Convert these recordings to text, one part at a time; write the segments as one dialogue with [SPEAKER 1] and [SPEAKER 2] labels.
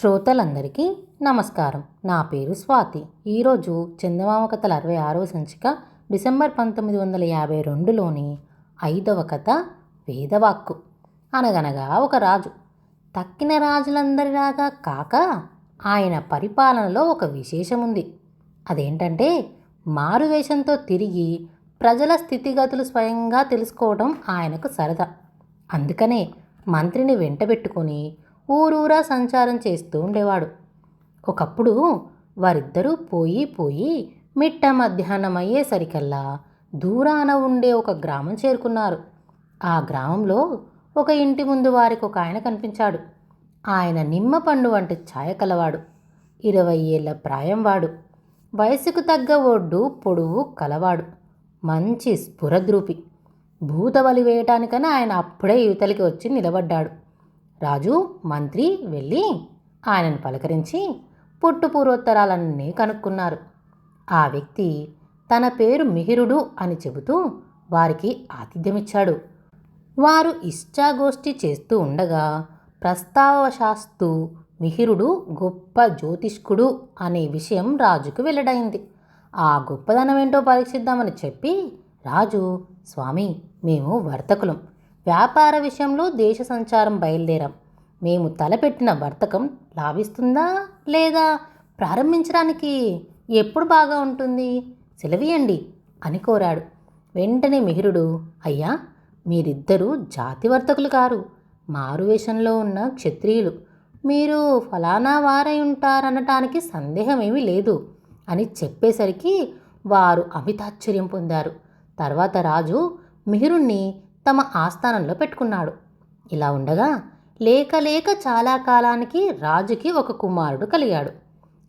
[SPEAKER 1] శ్రోతలందరికీ నమస్కారం. నా పేరు స్వాతి. ఈరోజు చందమామ కథల అరవై ఆరవ సంచిక డిసెంబర్ పంతొమ్మిది వందల యాభై రెండులోని ఐదవ కథ వేదవాక్కు. అనగనగా ఒక రాజు. తక్కిన రాజులందరిలాగా కాక ఆయన పరిపాలనలో ఒక విశేషం ఉంది అదేంటంటే మారువేషంతో తిరిగి ప్రజల స్థితిగతులు స్వయంగా తెలుసుకోవడం ఆయనకు సరదా. అందుకనే మంత్రిని వెంటబెట్టుకొని ఊరూరా సంచారం చేస్తూ ఉండేవాడు. ఒకప్పుడు వారిద్దరూ పోయి పోయి మిట్ట మధ్యాహ్నం అయ్యేసరికల్లా దూరాన ఉండే ఒక గ్రామం చేరుకున్నారు. ఆ గ్రామంలో ఒక ఇంటి ముందు వారికి ఒక ఆయన కనిపించాడు. ఆయన నిమ్మ పండు వంటి ఛాయ కలవాడు. ఇరవై ఏళ్ళ ప్రాయం వాడు. వయసుకు తగ్గ ఒడ్డు పొడువు కలవాడు. మంచి స్ఫురద్రూపి. భూతబలి వేయటానికని ఆయన అప్పుడే యువతలికి వచ్చి నిలబడ్డాడు. రాజు మంత్రి వెళ్ళి ఆయనను పలకరించి పుట్టు పూర్వోత్తరాలన్నీ కనుక్కున్నారు. ఆ వ్యక్తి తన పేరు మిహిరుడు అని చెబుతూ వారికి ఆతిథ్యమిచ్చాడు. వారు ఇష్టాగోష్ఠి చేస్తూ ఉండగా ప్రస్తావశాస్తు మిహిరుడు గొప్ప జ్యోతిష్కుడు అనే విషయం రాజుకు వెల్లడైంది. ఆ గొప్పదనం ఏంటో పరీక్షిద్దామని చెప్పి రాజు స్వామి మేము వర్తకులం. వ్యాపార విషయంలో దేశ సంచారం బయలుదేరాం. మేము తలపెట్టిన వర్తకం లాభిస్తుందా లేదా? ప్రారంభించడానికి ఎప్పుడు బాగా ఉంటుంది? సెలవియండి అని కోరాడు. వెంటనే మిహిరుడు అయ్యా మీరిద్దరూ జాతి వర్తకులు కారు. మారువేషంలో ఉన్న క్షత్రియులు. మీరు ఫలానా వారై ఉంటారనటానికి సందేహమేమీ లేదు అని చెప్పేసరికి వారు అమితాశ్చర్యం పొందారు. తర్వాత రాజు మిహిరుణ్ణి తమ ఆస్థానంలో పెట్టుకున్నాడు. ఇలా ఉండగా లేక లేక చాలా కాలానికి రాజుకి ఒక కుమారుడు కలిగాడు.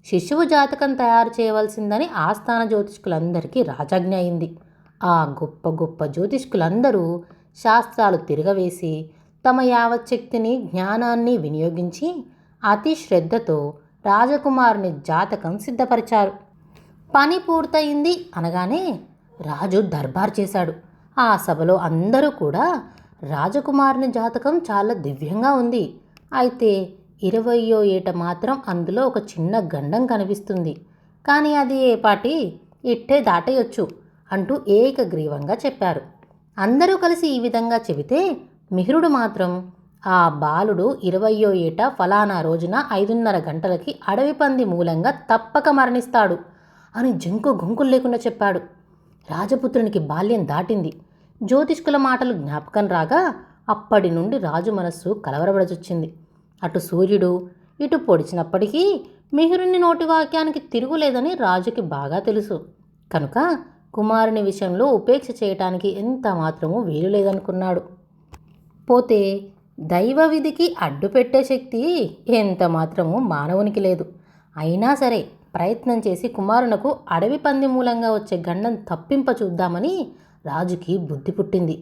[SPEAKER 1] శిశువు జాతకం తయారు చేయవలసిందని ఆస్థాన జ్యోతిష్కులందరికీ రాజాజ్ఞ అయింది. ఆ గొప్ప గొప్ప జ్యోతిష్కులందరూ శాస్త్రాలు తిరగవేసి తమ యావచ్చక్తిని జ్ఞానాన్ని వినియోగించి అతి శ్రద్ధతో రాజకుమారుని జాతకం సిద్ధపరిచారు. పని పూర్తయింది అనగానే రాజు దర్బార్ చేశాడు. ఆ సభలో అందరూ కూడా రాజకుమారుని జాతకం చాలా దివ్యంగా ఉంది. అయితే ఇరవయో ఏట మాత్రం అందులో ఒక చిన్న గండం కనిపిస్తుంది. కానీ అది ఏ పాటి ఇట్టే దాటేయొచ్చు అంటూ ఏకగ్రీవంగా చెప్పారు. అందరూ కలిసి ఈ విధంగా చెబితే మిహిరుడు మాత్రం ఆ బాలుడు ఇరవయో ఏట ఫలానా రోజున ఐదున్నర గంటలకి అడవి పంది మూలంగా తప్పక మరణిస్తాడు అని జంకు గొంకులు లేకుండా చెప్పాడు. రాజపుత్రునికి బాల్యం దాటింది. జ్యోతిష్కుల మాటలు జ్ఞాపకం రాగా అప్పటి నుండి రాజు మనస్సు కలవరబడచొచ్చింది అటు సూర్యుడు ఇటు పొడిచినప్పటికీ మిహిరుని నోటి వాక్యానికి తిరుగులేదని రాజుకి బాగా తెలుసు. కనుక కుమారుని విషయంలో ఉపేక్ష చేయటానికి ఎంత మాత్రమూ వీలు లేదనుకున్నాడు. పోతే దైవ విధికి అడ్డుపెట్టే శక్తి ఎంత మాత్రమూ మానవునికి లేదు. అయినా సరే ప్రయత్నం చేసి కుమారునకు అడవి పంది మూలంగా వచ్చే గండం తప్పింప చూద్దామని రాజుకి బుద్ధి పుట్టింది.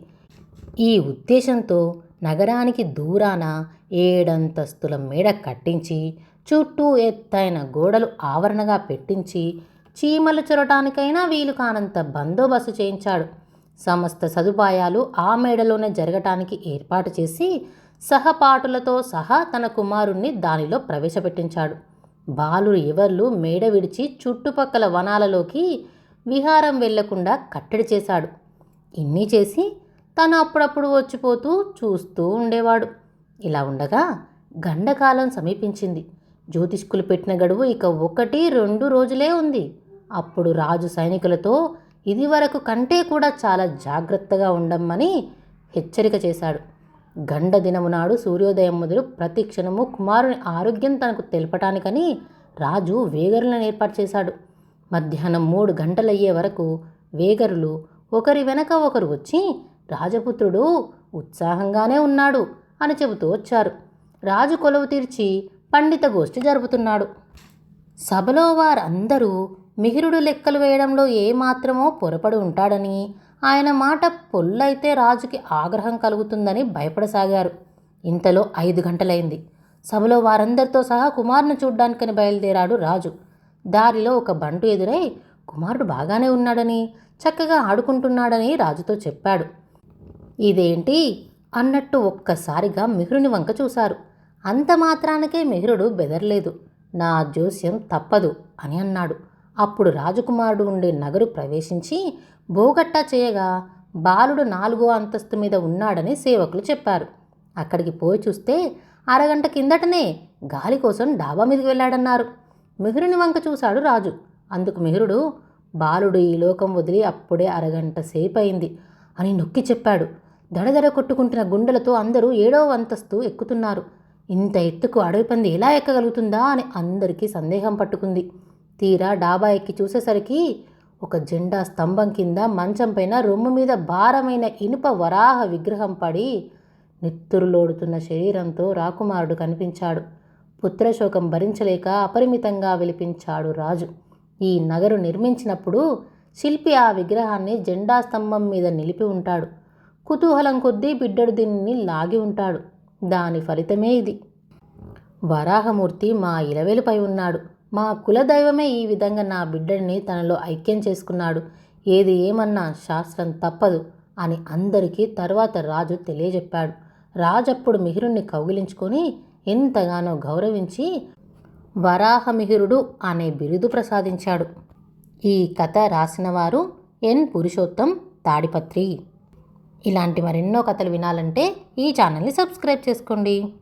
[SPEAKER 1] ఈ ఉద్దేశంతో నగరానికి దూరాన ఏడంతస్తుల మేడ కట్టించి చుట్టూ ఎత్తైన గోడలు ఆవరణగా పెట్టించి చీమలు చొరటానికైనా వీలు కానంత బందోబస్తు చేయించాడు. సమస్త సదుపాయాలు ఆ మేడలోనే జరగటానికి ఏర్పాటు చేసి సహపాఠులతో సహా తన కుమారుణ్ణి దానిలో ప్రవేశపెట్టించాడు. బాలురు ఎవర్లు మేడ విడిచి చుట్టుపక్కల వనాలలోకి విహారం వెళ్ళకుండా కట్టడి చేశాడు. ఇన్ని చేసి తను అప్పుడప్పుడు వచ్చిపోతూ చూస్తూ ఉండేవాడు. ఇలా ఉండగా గండకాలం సమీపించింది. జ్యోతిష్కులు పెట్టిన గడువు ఇక ఒకటి రెండు రోజులే ఉంది. అప్పుడు రాజు సైనికులతో ఇదివరకు కంటే కూడా చాలా జాగ్రత్తగా ఉండమ్మని హెచ్చరిక చేశాడు. గండ దినము నాడు సూర్యోదయం మొదలు ప్రతి క్షణము కుమారుని ఆరోగ్యం తనకు తెలపటానికని రాజు వేగరులను ఏర్పాటు చేశాడు. మధ్యాహ్నం మూడు గంటలయ్యే వరకు వేగరులు ఒకరి వెనక ఒకరు వచ్చి రాజపుత్రుడు ఉత్సాహంగానే ఉన్నాడు అని చెబుతూ వచ్చారు. రాజు కొలువు తీర్చి పండిత గోష్ఠి జరుపుతున్నాడు. సభలో వారందరూ మిహిరుడు లెక్కలు వేయడంలో ఏమాత్రమో పొరపడి ఉంటాడని ఆయన మాట పొల్లైతే రాజుకి ఆగ్రహం కలుగుతుందని భయపడసాగారు. ఇంతలో ఐదు గంటలైంది. సభలో వారందరితో సహా కుమారుని చూడ్డానికని బయలుదేరాడు రాజు. దారిలో ఒక బంటు ఎదురై కుమారుడు బాగానే ఉన్నాడని చక్కగా ఆడుకుంటున్నాడని రాజుతో చెప్పాడు. ఇదేంటి అన్నట్టు ఒక్కసారిగా మిహురుని వంక చూశారు. అంత మాత్రానికే మిహిరుడు బెదరలేదు. నా జోస్యం తప్పదు అని అన్నాడు. అప్పుడు రాజకుమారుడు ఉండే నగరు ప్రవేశించి బోగట్టా చేయగా బాలుడు నాలుగో అంతస్తు మీద ఉన్నాడని సేవకులు చెప్పారు. అక్కడికి పోయి చూస్తే అరగంట కిందటనే గాలి కోసం డాబా మీదకి వెళ్ళాడన్నారు. మిహిరుని వంక చూశాడు రాజు. అందుకు మిహిరుడు బాలుడు ఈ లోకం వదిలి అప్పుడే అరగంట సేపు అయింది అని నొక్కి చెప్పాడు. దడదడ కొట్టుకుంటున్న గుండెలతో అందరూ ఏడవ అంతస్తు ఎక్కుతున్నారు. ఇంత ఎత్తుకు అడవి పంది ఎలా ఎక్కగలుగుతుందా? అని అందరికీ సందేహం పట్టుకుంది. తీరా డాబా ఎక్కి చూసేసరికి ఒక జెండా స్తంభం కింద మంచం పైన రొమ్ము మీద భారమైన ఇనుప వరాహ విగ్రహం పడి నిత్తురులోడుతున్న శరీరంతో రాకుమారుడు కనిపించాడు. పుత్రశోకం భరించలేక అపరిమితంగా విలిపించాడు రాజు. ఈ నగరు నిర్మించినప్పుడు శిల్పి ఆ విగ్రహాన్ని జెండా స్తంభం మీద నిలిపి ఉంటాడు. కుతూహలం కొద్దీ బిడ్డడు దీనిని లాగి ఉంటాడు. దాని ఫలితమే ఇది. వరాహమూర్తి మా ఇలవేలుపై ఉన్నాడు. మా కులదైవమే ఈ విధంగా నా బిడ్డడిని తనలో ఐక్యం చేసుకున్నాడు. ఏది ఏమన్నా శాస్త్రం తప్పదు అని అందరికీ తర్వాత రాజు తెలియజెప్పాడు. రాజప్పుడు మిహిరుణ్ణి కౌగిలించుకొని ఎంతగానో గౌరవించి వరాహమిహిరుడు అనే బిరుదు ప్రసాదించాడు. ఈ కథ రాసినవారు ఎన్ పురుషోత్తం తాడిపత్రి. ఇలాంటి మరెన్నో కథలు వినాలంటే ఈ ఛానల్ని సబ్స్క్రైబ్ చేసుకోండి.